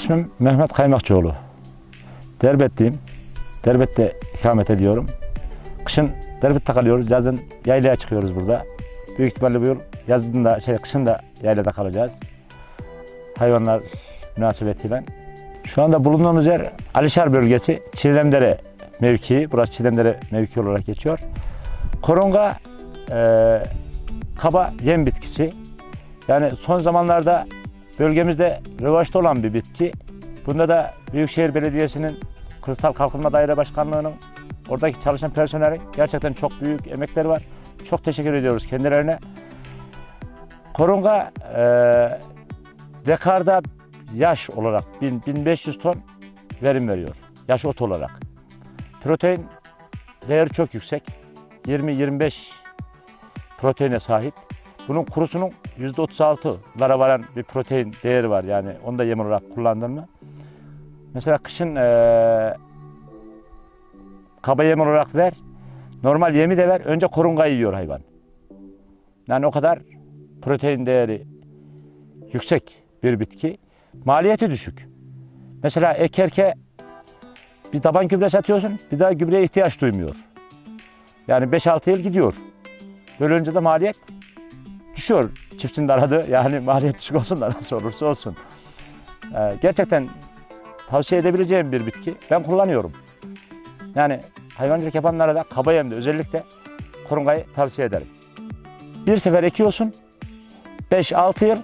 İsmim Mehmet Kaymakçıoğlu. Derbetliyim. Derbette ikamet ediyorum. Kışın Derbette kalıyoruz. Yazın yaylaya çıkıyoruz burada. Büyük ihtimalle bu yıl yazın da şey kışın da yaylada kalacağız. Hayvanlar münasebetiyle. Şu anda bulunduğumuz yer Alişar bölgesi Çiğdemdere mevkii. Burası Çiğdemdere mevki olarak geçiyor. Korunga eee, kaba yem bitkisi. Yani son zamanlarda bölgemizde revaçta olan bir bitki. Bunda da Büyükşehir Belediyesi'nin Kırsal Kalkınma Daire Başkanlığı'nın oradaki çalışan personeli gerçekten çok büyük emekleri var. Çok teşekkür ediyoruz kendilerine. Korunga e, dekarda yaş olarak 1000 1500 ton verim veriyor. Yaş ot olarak. Protein değeri çok yüksek. 20-25 proteine sahip. Bunun kurusunun %36'lara varan bir protein değeri var yani onu da yem olarak kullandın mı? Mesela kışın eee kaba yem olarak ver, normal yemi de ver, önce korungayı yiyor hayvan. Yani o kadar protein değeri yüksek bir bitki. Maliyeti düşük. Mesela ekerke bir taban gübre satıyorsun, bir daha gübreye ihtiyaç duymuyor. Yani 5-6 yıl gidiyor. Böyle önce de maliyet düşüyor çiftçinin de aradığı. Yani maliyet düşük olsun da nasıl olursa olsun. Ee, gerçekten tavsiye edebileceğim bir bitki. Ben kullanıyorum. Yani hayvancılık yapanlara da kaba yemde özellikle korungayı tavsiye ederim. Bir sefer ekiyorsun, 5-6 yıl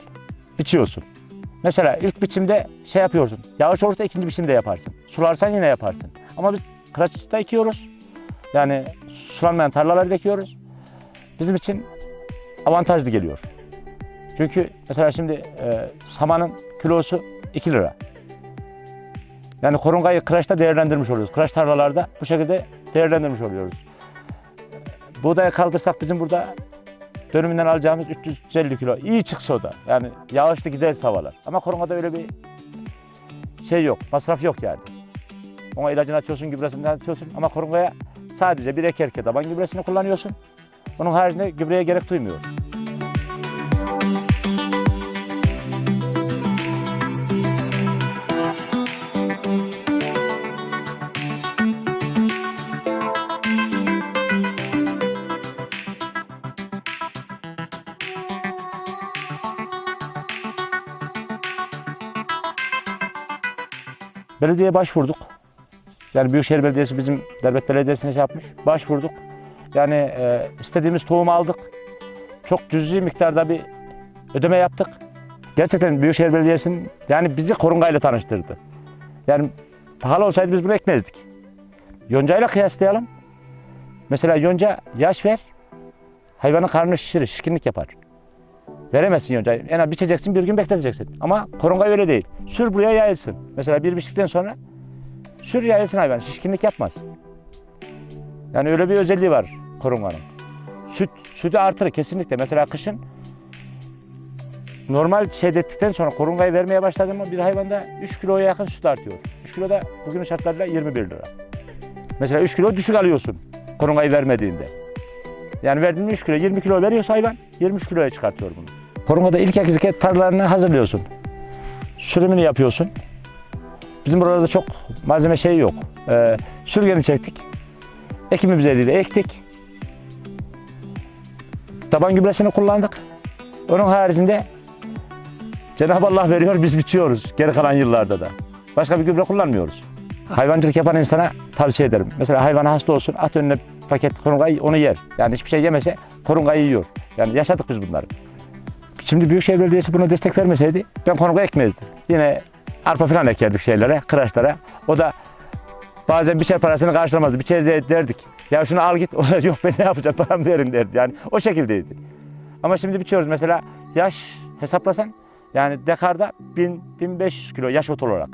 biçiyorsun. Mesela ilk biçimde şey yapıyorsun, yağış olursa ikinci biçimde yaparsın. Sularsan yine yaparsın. Ama biz kıraçista ekiyoruz. Yani sulanmayan tarlaları ekiyoruz. Bizim için avantajlı geliyor. Çünkü mesela şimdi e, samanın kilosu 2 lira. Yani korungayı kıraçta değerlendirmiş oluyoruz. Kıraç tarlalarda bu şekilde değerlendirmiş oluyoruz. Buğdaya kaldırsak bizim burada dönümünden alacağımız 350 kilo. İyi çıksa o da. Yani yağışlı gider havalar. Ama korungada öyle bir şey yok. Masraf yok yani. Ona ilacını atıyorsun, gübresini atıyorsun. Ama korungaya sadece bir ekerke taban gübresini kullanıyorsun. Bunun haricinde gübreye gerek duymuyor. Belediyeye başvurduk. Yani Büyükşehir Belediyesi bizim Devlet Belediyesi'ne şey yapmış. Başvurduk. Yani e, istediğimiz tohumu aldık. Çok cüzi miktarda bir ödeme yaptık. Gerçekten Büyükşehir Belediyesi'nin yani bizi korungayla tanıştırdı. Yani pahalı olsaydı biz bunu ekmezdik. Yoncayla kıyaslayalım. Mesela yonca yaş ver, hayvanın karnını şişirir, şişkinlik yapar. Veremezsin yoncayı. Az biçeceksin, bir gün bekleteceksin. Ama korungay öyle değil. Sür buraya yayılsın. Mesela bir biçtikten sonra sür yayılsın hayvan, şişkinlik yapmaz. Yani öyle bir özelliği var korunganın. Süt, sütü artırır kesinlikle. Mesela kışın normal şey ettikten sonra korungayı vermeye başladın mı bir hayvanda 3 kiloya yakın süt artıyor. 3 kilo da bugünün şartlarıyla 21 lira. Mesela 3 kilo düşük alıyorsun korungayı vermediğinde. Yani verdiğin 3 kilo 20 kilo veriyorsa hayvan 23 kiloya çıkartıyor bunu. Korungada ilk ekizik tarlalarını hazırlıyorsun. Sürümünü yapıyorsun. Bizim buralarda çok malzeme şeyi yok. Ee, sürgeni çektik. Ekimimiz eliyle ektik. Taban gübresini kullandık. Onun haricinde Cenab-ı Allah veriyor, biz biçiyoruz geri kalan yıllarda da. Başka bir gübre kullanmıyoruz. Hayvancılık yapan insana tavsiye ederim. Mesela hayvan hasta olsun, at önüne paket korungayı onu yer. Yani hiçbir şey yemese korungayı yiyor. Yani yaşadık biz bunları. Şimdi Büyükşehir Belediyesi buna destek vermeseydi ben korunga ekmezdim. Yine arpa falan ekerdik şeylere, kıraçlara. O da bazen biçer parasını karşılamazdı. Biçer de derdik. Ya şunu al git. Yok ben ne yapacağım paramı verin derdi. Yani o şekildeydi. Ama şimdi biçiyoruz mesela yaş hesaplasan yani dekarda 1000 1500 kilo yaş ot olarak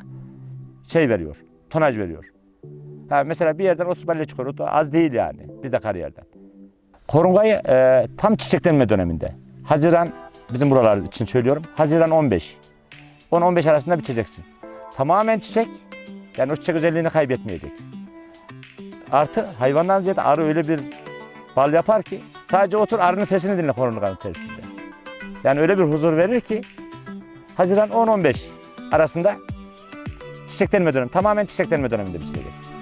şey veriyor. Tonaj veriyor. Ha, mesela bir yerden 30 balle çıkıyor. Az değil yani bir dekar yerden. Korungayı e, tam çiçeklenme döneminde. Haziran bizim buralar için söylüyorum. Haziran 15. 10-15 arasında biçeceksin. Tamamen çiçek. Yani o çiçek özelliğini kaybetmeyecek. Artı hayvandan ziyade arı öyle bir bal yapar ki sadece otur arının sesini dinle korunganın içerisinde. Yani öyle bir huzur verir ki Haziran 10-15 arasında çiçeklenme dönemi. Tamamen çiçeklenme döneminde biçilecek.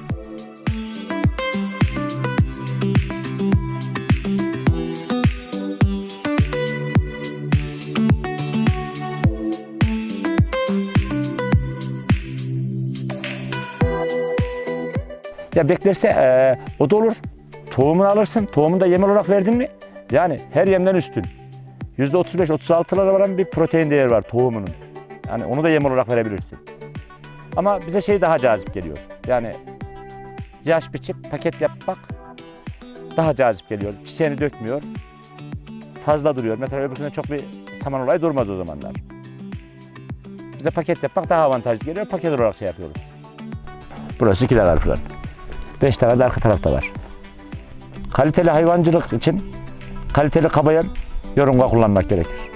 Ya beklerse e, o da olur. Tohumunu alırsın. Tohumunu da yem olarak verdin mi? Yani her yemden üstün. %35-36'lara varan bir protein değeri var tohumunun. Yani onu da yem olarak verebilirsin. Ama bize şey daha cazip geliyor. Yani yaş biçip paket yapmak daha cazip geliyor. Çiçeğini dökmüyor. Fazla duruyor. Mesela öbürsünde çok bir saman olayı durmaz o zamanlar. Bize paket yapmak daha avantajlı geliyor. Paket olarak şey yapıyoruz. Burası kiler plan. 5 tane de arka tarafta var. Kaliteli hayvancılık için kaliteli kabayan yörünga kullanmak gerekir.